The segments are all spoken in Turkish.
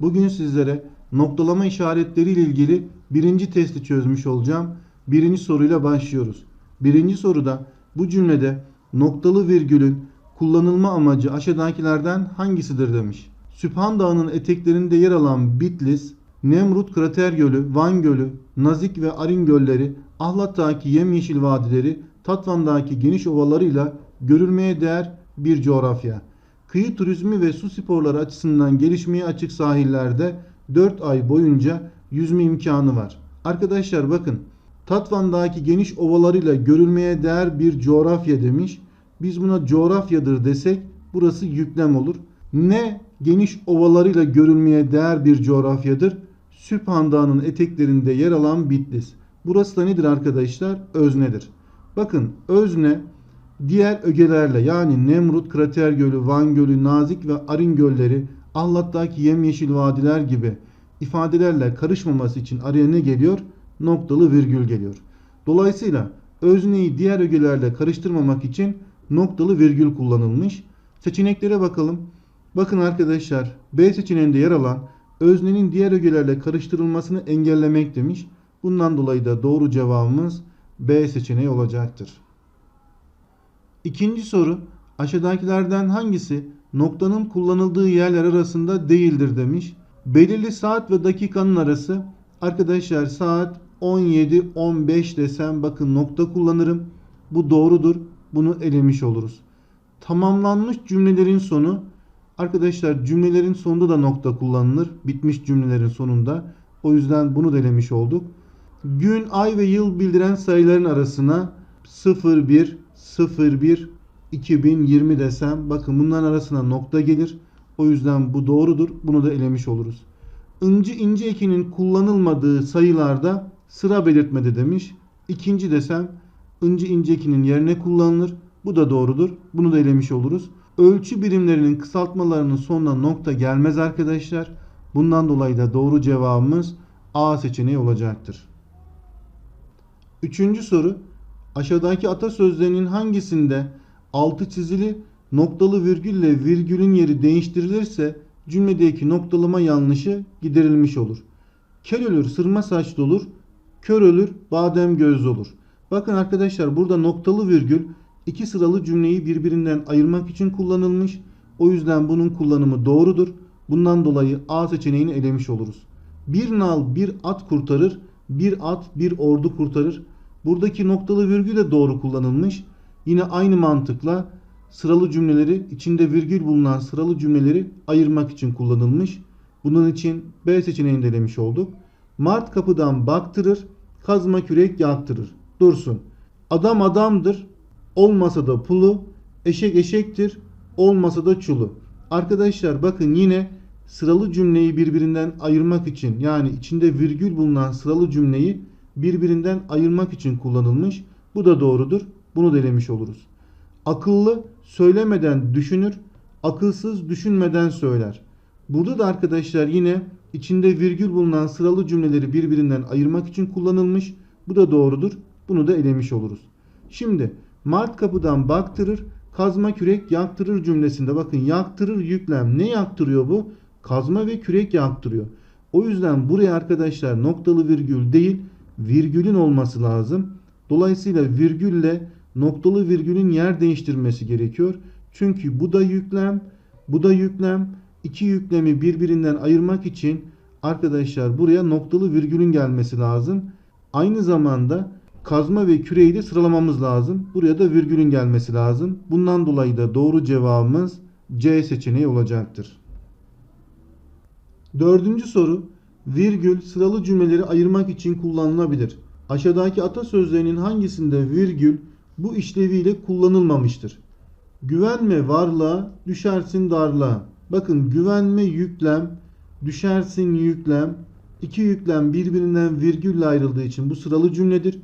Bugün sizlere noktalama işaretleri ile ilgili birinci testi çözmüş olacağım. Birinci soruyla başlıyoruz. Birinci soruda bu cümlede noktalı virgülün kullanılma amacı aşağıdakilerden hangisidir demiş. Süphan Dağı'nın eteklerinde yer alan Bitlis, Nemrut Krater Gölü, Van Gölü, Nazik ve Arin Gölleri, Ahlat'taki yemyeşil vadileri, Tatvan'daki geniş ovalarıyla görülmeye değer bir coğrafya. Kıyı turizmi ve su sporları açısından gelişmeye açık sahillerde 4 ay boyunca yüzme imkanı var. Arkadaşlar bakın Tatvan'daki geniş ovalarıyla görülmeye değer bir coğrafya demiş. Biz buna coğrafyadır desek burası yüklem olur. Ne geniş ovalarıyla görülmeye değer bir coğrafyadır? Dağı'nın eteklerinde yer alan Bitlis. Burası da nedir arkadaşlar? Öznedir. Bakın özne diğer ögelerle yani Nemrut Krater Gölü, Van Gölü, Nazik ve Arin Gölleri, Ahlat'taki yemyeşil vadiler gibi ifadelerle karışmaması için araya ne geliyor? Noktalı virgül geliyor. Dolayısıyla özneyi diğer ögelerle karıştırmamak için noktalı virgül kullanılmış. Seçeneklere bakalım. Bakın arkadaşlar B seçeneğinde yer alan öznenin diğer ögelerle karıştırılmasını engellemek demiş. Bundan dolayı da doğru cevabımız B seçeneği olacaktır. İkinci soru aşağıdakilerden hangisi noktanın kullanıldığı yerler arasında değildir demiş. Belirli saat ve dakikanın arası arkadaşlar saat 17-15 desem bakın nokta kullanırım. Bu doğrudur. Bunu elemiş oluruz. Tamamlanmış cümlelerin sonu arkadaşlar cümlelerin sonunda da nokta kullanılır. Bitmiş cümlelerin sonunda. O yüzden bunu da olduk. Gün, ay ve yıl bildiren sayıların arasına 01 01 2020 desem bakın bunların arasına nokta gelir. O yüzden bu doğrudur. Bunu da elemiş oluruz. İnci ince ekinin kullanılmadığı sayılarda sıra belirtmedi demiş. İkinci desem inci ince ekinin yerine kullanılır. Bu da doğrudur. Bunu da elemiş oluruz. Ölçü birimlerinin kısaltmalarının sonuna nokta gelmez arkadaşlar. Bundan dolayı da doğru cevabımız A seçeneği olacaktır. Üçüncü soru. Aşağıdaki atasözlerinin hangisinde altı çizili noktalı virgülle virgülün yeri değiştirilirse cümledeki noktalama yanlışı giderilmiş olur. Kel ölür sırma saçlı olur, kör ölür badem gözlü olur. Bakın arkadaşlar burada noktalı virgül iki sıralı cümleyi birbirinden ayırmak için kullanılmış. O yüzden bunun kullanımı doğrudur. Bundan dolayı A seçeneğini elemiş oluruz. Bir nal bir at kurtarır, bir at bir ordu kurtarır. Buradaki noktalı virgül de doğru kullanılmış. Yine aynı mantıkla sıralı cümleleri içinde virgül bulunan sıralı cümleleri ayırmak için kullanılmış. Bunun için B seçeneğini de demiş olduk. Mart kapıdan baktırır, kazma kürek yaktırır. Dursun. Adam adamdır, olmasa da pulu, eşek eşektir, olmasa da çulu. Arkadaşlar bakın yine sıralı cümleyi birbirinden ayırmak için yani içinde virgül bulunan sıralı cümleyi birbirinden ayırmak için kullanılmış. Bu da doğrudur. Bunu denemiş oluruz. Akıllı söylemeden düşünür, akılsız düşünmeden söyler. Burada da arkadaşlar yine içinde virgül bulunan sıralı cümleleri birbirinden ayırmak için kullanılmış. Bu da doğrudur. Bunu da elemiş oluruz. Şimdi Mart kapıdan baktırır, kazma kürek yaktırır cümlesinde bakın yaktırır yüklem. Ne yaktırıyor bu? Kazma ve kürek yaktırıyor. O yüzden buraya arkadaşlar noktalı virgül değil virgülün olması lazım. Dolayısıyla virgülle noktalı virgülün yer değiştirmesi gerekiyor. Çünkü bu da yüklem, bu da yüklem. İki yüklemi birbirinden ayırmak için arkadaşlar buraya noktalı virgülün gelmesi lazım. Aynı zamanda kazma ve küreyi de sıralamamız lazım. Buraya da virgülün gelmesi lazım. Bundan dolayı da doğru cevabımız C seçeneği olacaktır. Dördüncü soru. Virgül sıralı cümleleri ayırmak için kullanılabilir. Aşağıdaki atasözlerinin hangisinde virgül bu işleviyle kullanılmamıştır? Güvenme varlığa, düşersin darlığa. Bakın güvenme yüklem, düşersin yüklem. İki yüklem birbirinden virgülle ayrıldığı için bu sıralı cümledir.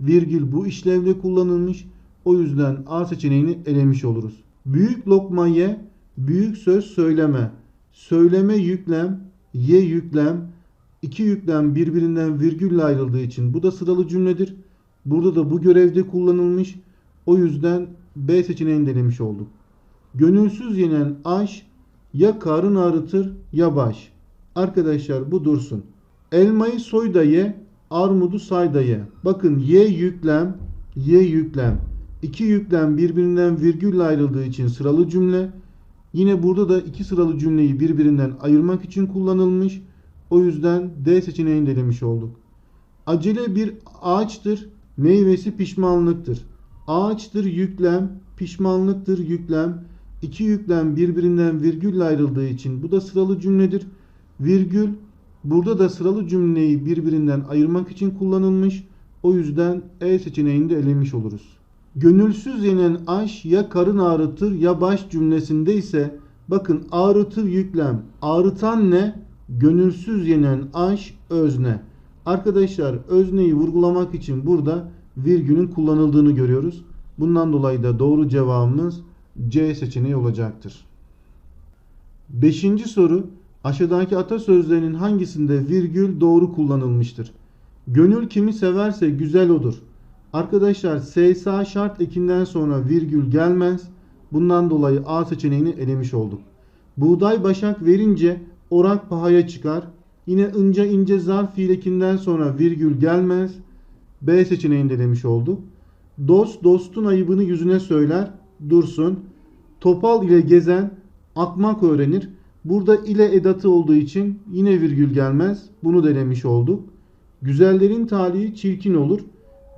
Virgül bu işlevle kullanılmış. O yüzden A seçeneğini elemiş oluruz. Büyük lokma ye, büyük söz söyleme. Söyleme yüklem, ye yüklem. İki yüklem birbirinden virgülle ayrıldığı için bu da sıralı cümledir. Burada da bu görevde kullanılmış. O yüzden B seçeneğini denemiş olduk. Gönülsüz yenen aş ya karın ağrıtır ya baş. Arkadaşlar bu dursun. Elmayı soy da ye, armudu say da ye. Bakın ye yüklem, ye yüklem. İki yüklem birbirinden virgülle ayrıldığı için sıralı cümle. Yine burada da iki sıralı cümleyi birbirinden ayırmak için kullanılmış. O yüzden D seçeneğini de demiş olduk. Acele bir ağaçtır, meyvesi pişmanlıktır. Ağaçtır yüklem, pişmanlıktır yüklem. İki yüklem birbirinden virgülle ayrıldığı için bu da sıralı cümledir. Virgül burada da sıralı cümleyi birbirinden ayırmak için kullanılmış. O yüzden E seçeneğini de elemiş oluruz. Gönülsüz yenen aş ya karın ağrıtır ya baş cümlesinde ise bakın ağrıtır yüklem. Ağrıtan ne? Gönülsüz yenen aş özne. Arkadaşlar özneyi vurgulamak için burada virgülün kullanıldığını görüyoruz. Bundan dolayı da doğru cevabımız C seçeneği olacaktır. Beşinci soru aşağıdaki atasözlerinin hangisinde virgül doğru kullanılmıştır? Gönül kimi severse güzel odur. Arkadaşlar SSA şart ekinden sonra virgül gelmez. Bundan dolayı A seçeneğini elemiş olduk. Buğday başak verince orak pahaya çıkar. Yine ince ince zarf fiilekinden sonra virgül gelmez. B seçeneğini de demiş olduk. Dost dostun ayıbını yüzüne söyler. Dursun. Topal ile gezen akmak öğrenir. Burada ile edatı olduğu için yine virgül gelmez. Bunu denemiş olduk. Güzellerin talihi çirkin olur.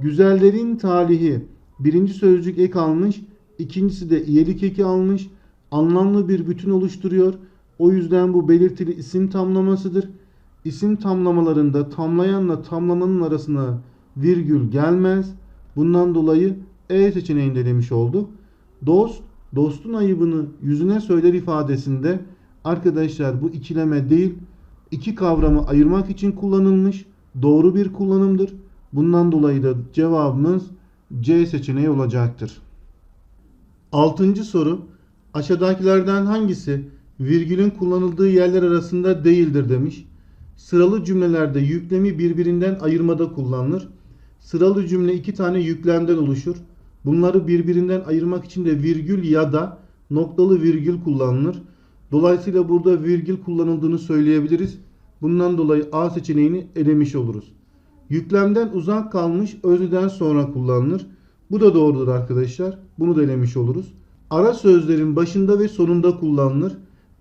Güzellerin talihi birinci sözcük ek almış. ikincisi de iyelik eki almış. Anlamlı bir bütün oluşturuyor. O yüzden bu belirtili isim tamlamasıdır. İsim tamlamalarında tamlayanla tamlananın arasına virgül gelmez. Bundan dolayı E seçeneğinde demiş olduk. Dost, dostun ayıbını yüzüne söyler ifadesinde arkadaşlar bu ikileme değil iki kavramı ayırmak için kullanılmış doğru bir kullanımdır. Bundan dolayı da cevabımız C seçeneği olacaktır. Altıncı soru aşağıdakilerden hangisi virgülün kullanıldığı yerler arasında değildir demiş. Sıralı cümlelerde yüklemi birbirinden ayırmada kullanılır. Sıralı cümle iki tane yüklemden oluşur. Bunları birbirinden ayırmak için de virgül ya da noktalı virgül kullanılır. Dolayısıyla burada virgül kullanıldığını söyleyebiliriz. Bundan dolayı A seçeneğini elemiş oluruz. Yüklemden uzak kalmış özneden sonra kullanılır. Bu da doğrudur arkadaşlar. Bunu da elemiş oluruz. Ara sözlerin başında ve sonunda kullanılır.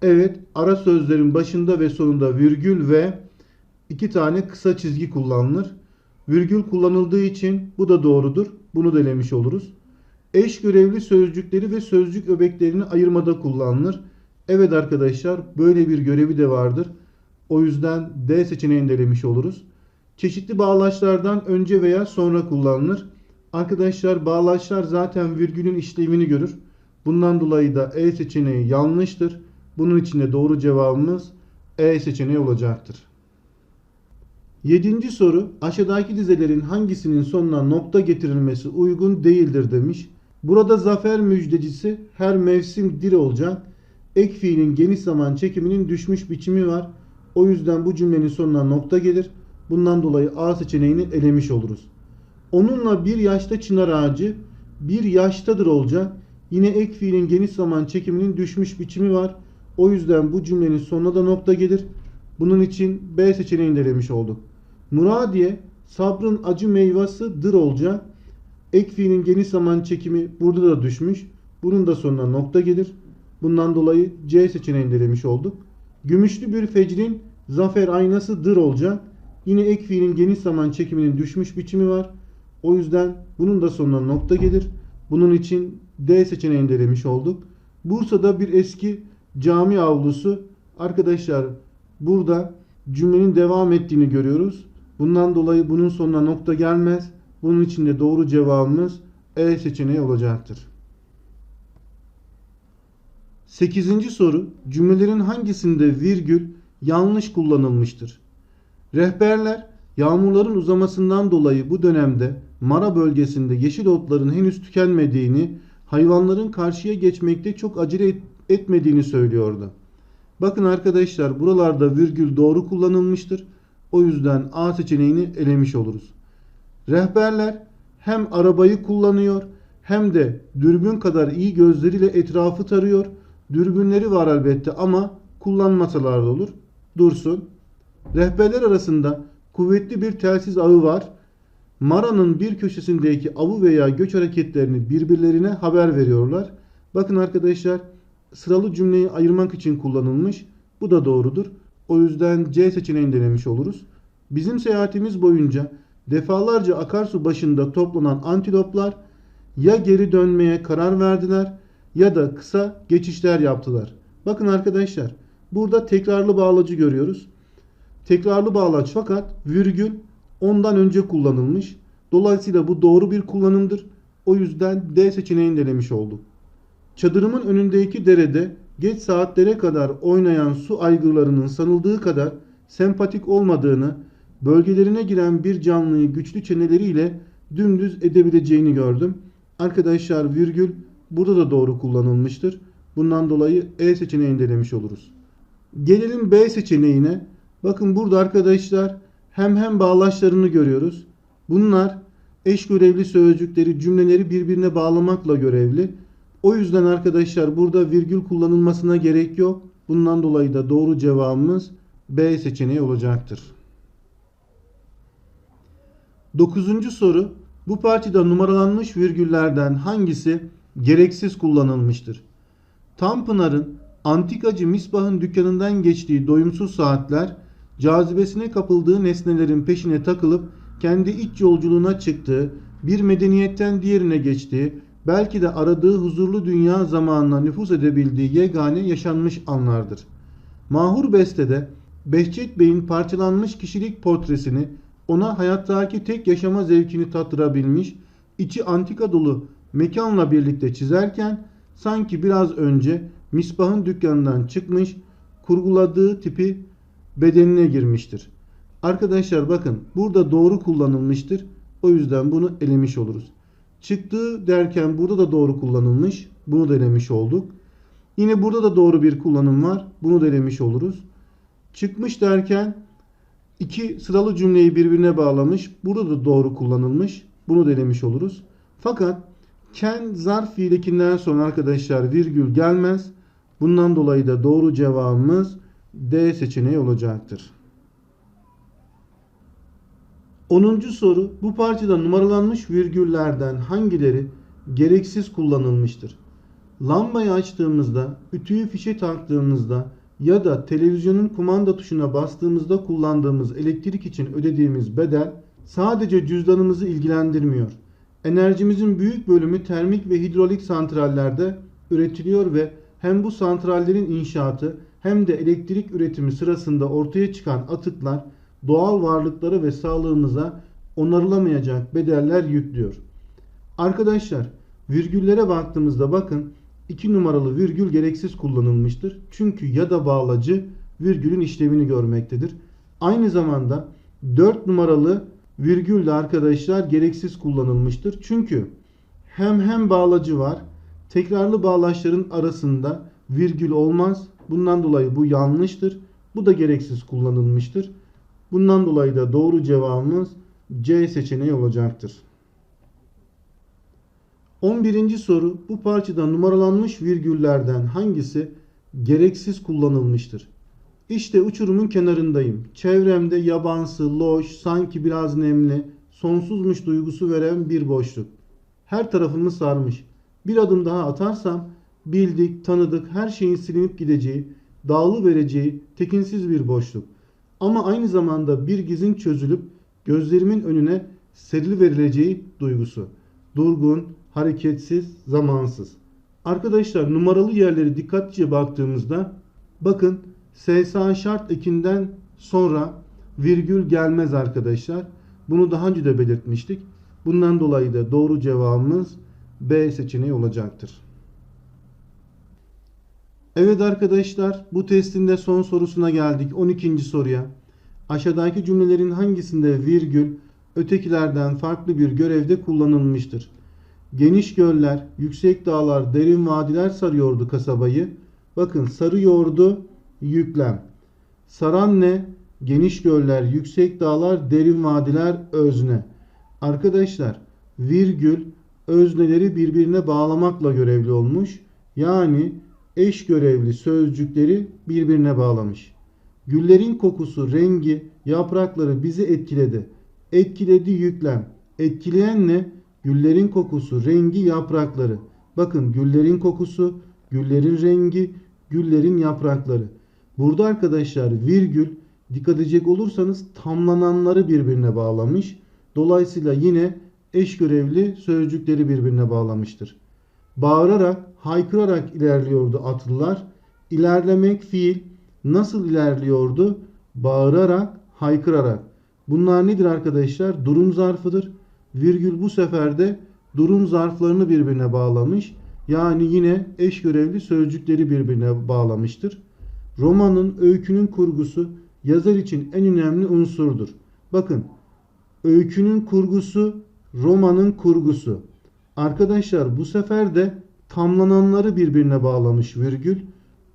Evet, ara sözlerin başında ve sonunda virgül ve iki tane kısa çizgi kullanılır. Virgül kullanıldığı için bu da doğrudur. Bunu da oluruz. Eş görevli sözcükleri ve sözcük öbeklerini ayırmada kullanılır. Evet arkadaşlar böyle bir görevi de vardır. O yüzden D seçeneğini de oluruz. Çeşitli bağlaçlardan önce veya sonra kullanılır. Arkadaşlar bağlaçlar zaten virgülün işlevini görür. Bundan dolayı da E seçeneği yanlıştır. Bunun için de doğru cevabımız E seçeneği olacaktır. Yedinci soru aşağıdaki dizelerin hangisinin sonuna nokta getirilmesi uygun değildir demiş. Burada zafer müjdecisi her mevsim dir olacak. Ek fiilin geniş zaman çekiminin düşmüş biçimi var. O yüzden bu cümlenin sonuna nokta gelir. Bundan dolayı A seçeneğini elemiş oluruz. Onunla bir yaşta çınar ağacı bir yaştadır olacak. Yine ek fiilin geniş zaman çekiminin düşmüş biçimi var. O yüzden bu cümlenin sonuna da nokta gelir. Bunun için B seçeneğini de elemiş olduk. Muradiye sabrın acı meyvasıdır olacak. Ek fiilin geniş zaman çekimi burada da düşmüş. Bunun da sonuna nokta gelir. Bundan dolayı C seçeneğini de elemiş olduk. Gümüşlü bir fecrin zafer aynasıdır olacak. Yine ek fiilin geniş zaman çekiminin düşmüş biçimi var. O yüzden bunun da sonuna nokta gelir. Bunun için D seçeneğini de elemiş olduk. Bursa'da bir eski cami avlusu. Arkadaşlar burada cümlenin devam ettiğini görüyoruz. Bundan dolayı bunun sonuna nokta gelmez. Bunun için de doğru cevabımız E seçeneği olacaktır. 8. soru cümlelerin hangisinde virgül yanlış kullanılmıştır? Rehberler yağmurların uzamasından dolayı bu dönemde Mara bölgesinde yeşil otların henüz tükenmediğini, hayvanların karşıya geçmekte çok acele etmediğini söylüyordu. Bakın arkadaşlar buralarda virgül doğru kullanılmıştır. O yüzden A seçeneğini elemiş oluruz. Rehberler hem arabayı kullanıyor hem de dürbün kadar iyi gözleriyle etrafı tarıyor. Dürbünleri var elbette ama kullanmasalar da olur. dursun. Rehberler arasında kuvvetli bir telsiz ağı var. Mara'nın bir köşesindeki avı veya göç hareketlerini birbirlerine haber veriyorlar. Bakın arkadaşlar sıralı cümleyi ayırmak için kullanılmış. Bu da doğrudur. O yüzden C seçeneğini denemiş oluruz. Bizim seyahatimiz boyunca defalarca akarsu başında toplanan antiloplar ya geri dönmeye karar verdiler ya da kısa geçişler yaptılar. Bakın arkadaşlar burada tekrarlı bağlacı görüyoruz. Tekrarlı bağlaç fakat virgül ondan önce kullanılmış. Dolayısıyla bu doğru bir kullanımdır. O yüzden D seçeneğini denemiş olduk. Çadırımın önündeki derede geç saatlere kadar oynayan su aygırlarının sanıldığı kadar sempatik olmadığını, bölgelerine giren bir canlıyı güçlü çeneleriyle dümdüz edebileceğini gördüm. Arkadaşlar virgül burada da doğru kullanılmıştır. Bundan dolayı E seçeneğini denemiş oluruz. Gelelim B seçeneğine. Bakın burada arkadaşlar hem hem bağlaçlarını görüyoruz. Bunlar eş görevli sözcükleri cümleleri birbirine bağlamakla görevli. O yüzden arkadaşlar burada virgül kullanılmasına gerek yok. Bundan dolayı da doğru cevabımız B seçeneği olacaktır. Dokuzuncu soru. Bu parçada numaralanmış virgüllerden hangisi gereksiz kullanılmıştır? Tanpınar'ın antikacı Misbah'ın dükkanından geçtiği doyumsuz saatler cazibesine kapıldığı nesnelerin peşine takılıp kendi iç yolculuğuna çıktığı, bir medeniyetten diğerine geçtiği, belki de aradığı huzurlu dünya zamanına nüfuz edebildiği yegane yaşanmış anlardır. Mahur Beste'de Behçet Bey'in parçalanmış kişilik portresini ona hayattaki tek yaşama zevkini tattırabilmiş, içi antika dolu mekanla birlikte çizerken sanki biraz önce Misbah'ın dükkanından çıkmış, kurguladığı tipi bedenine girmiştir. Arkadaşlar bakın burada doğru kullanılmıştır. O yüzden bunu elemiş oluruz. Çıktığı derken burada da doğru kullanılmış. Bunu da elemiş olduk. Yine burada da doğru bir kullanım var. Bunu da elemiş oluruz. Çıkmış derken iki sıralı cümleyi birbirine bağlamış. Burada da doğru kullanılmış. Bunu da elemiş oluruz. Fakat ken zarf fiilikinden sonra arkadaşlar virgül gelmez. Bundan dolayı da doğru cevabımız D seçeneği olacaktır. 10. soru bu parçada numaralanmış virgüllerden hangileri gereksiz kullanılmıştır? Lambayı açtığımızda, ütüyü fişe taktığımızda ya da televizyonun kumanda tuşuna bastığımızda kullandığımız elektrik için ödediğimiz bedel sadece cüzdanımızı ilgilendirmiyor. Enerjimizin büyük bölümü termik ve hidrolik santrallerde üretiliyor ve hem bu santrallerin inşaatı hem de elektrik üretimi sırasında ortaya çıkan atıklar doğal varlıklara ve sağlığımıza onarılamayacak bedeller yüklüyor. Arkadaşlar virgüllere baktığımızda bakın 2 numaralı virgül gereksiz kullanılmıştır. Çünkü ya da bağlacı virgülün işlevini görmektedir. Aynı zamanda 4 numaralı virgül de arkadaşlar gereksiz kullanılmıştır. Çünkü hem hem bağlacı var. Tekrarlı bağlaçların arasında virgül olmaz. Bundan dolayı bu yanlıştır. Bu da gereksiz kullanılmıştır. Bundan dolayı da doğru cevabımız C seçeneği olacaktır. 11. soru bu parçada numaralanmış virgüllerden hangisi gereksiz kullanılmıştır? İşte uçurumun kenarındayım. Çevremde yabansı, loş, sanki biraz nemli, sonsuzmuş duygusu veren bir boşluk. Her tarafımı sarmış. Bir adım daha atarsam bildik, tanıdık, her şeyin silinip gideceği, dağılı vereceği tekinsiz bir boşluk. Ama aynı zamanda bir gizin çözülüp gözlerimin önüne serili verileceği duygusu. Durgun, hareketsiz, zamansız. Arkadaşlar numaralı yerleri dikkatlice baktığımızda bakın SSA şart ekinden sonra virgül gelmez arkadaşlar. Bunu daha önce de belirtmiştik. Bundan dolayı da doğru cevabımız B seçeneği olacaktır. Evet arkadaşlar bu testin de son sorusuna geldik. 12. soruya. Aşağıdaki cümlelerin hangisinde virgül ötekilerden farklı bir görevde kullanılmıştır? Geniş göller, yüksek dağlar, derin vadiler sarıyordu kasabayı. Bakın sarıyordu yüklem. Saran ne? Geniş göller, yüksek dağlar, derin vadiler özne. Arkadaşlar virgül özneleri birbirine bağlamakla görevli olmuş. Yani eş görevli sözcükleri birbirine bağlamış. Güllerin kokusu, rengi, yaprakları bizi etkiledi. Etkiledi yüklem. Etkileyen ne? Güllerin kokusu, rengi, yaprakları. Bakın güllerin kokusu, güllerin rengi, güllerin yaprakları. Burada arkadaşlar virgül dikkat edecek olursanız tamlananları birbirine bağlamış. Dolayısıyla yine eş görevli sözcükleri birbirine bağlamıştır. Bağırarak, haykırarak ilerliyordu atlılar. İlerlemek fiil nasıl ilerliyordu? Bağırarak, haykırarak. Bunlar nedir arkadaşlar? Durum zarfıdır. Virgül bu sefer de durum zarflarını birbirine bağlamış. Yani yine eş görevli sözcükleri birbirine bağlamıştır. Romanın, öykünün kurgusu yazar için en önemli unsurdur. Bakın, öykünün kurgusu, romanın kurgusu. Arkadaşlar bu sefer de tamlananları birbirine bağlamış virgül.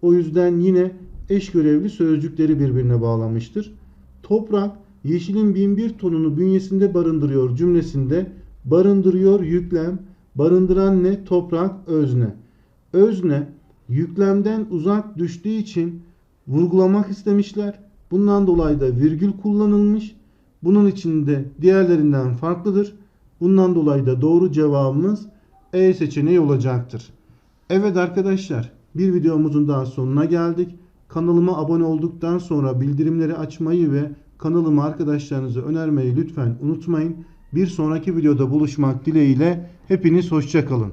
O yüzden yine eş görevli sözcükleri birbirine bağlamıştır. Toprak yeşilin bin bir tonunu bünyesinde barındırıyor cümlesinde barındırıyor yüklem, barındıran ne? Toprak özne. Özne yüklemden uzak düştüğü için vurgulamak istemişler. Bundan dolayı da virgül kullanılmış. Bunun içinde diğerlerinden farklıdır. Bundan dolayı da doğru cevabımız E seçeneği olacaktır. Evet arkadaşlar bir videomuzun daha sonuna geldik. Kanalıma abone olduktan sonra bildirimleri açmayı ve kanalımı arkadaşlarınıza önermeyi lütfen unutmayın. Bir sonraki videoda buluşmak dileğiyle hepiniz hoşçakalın.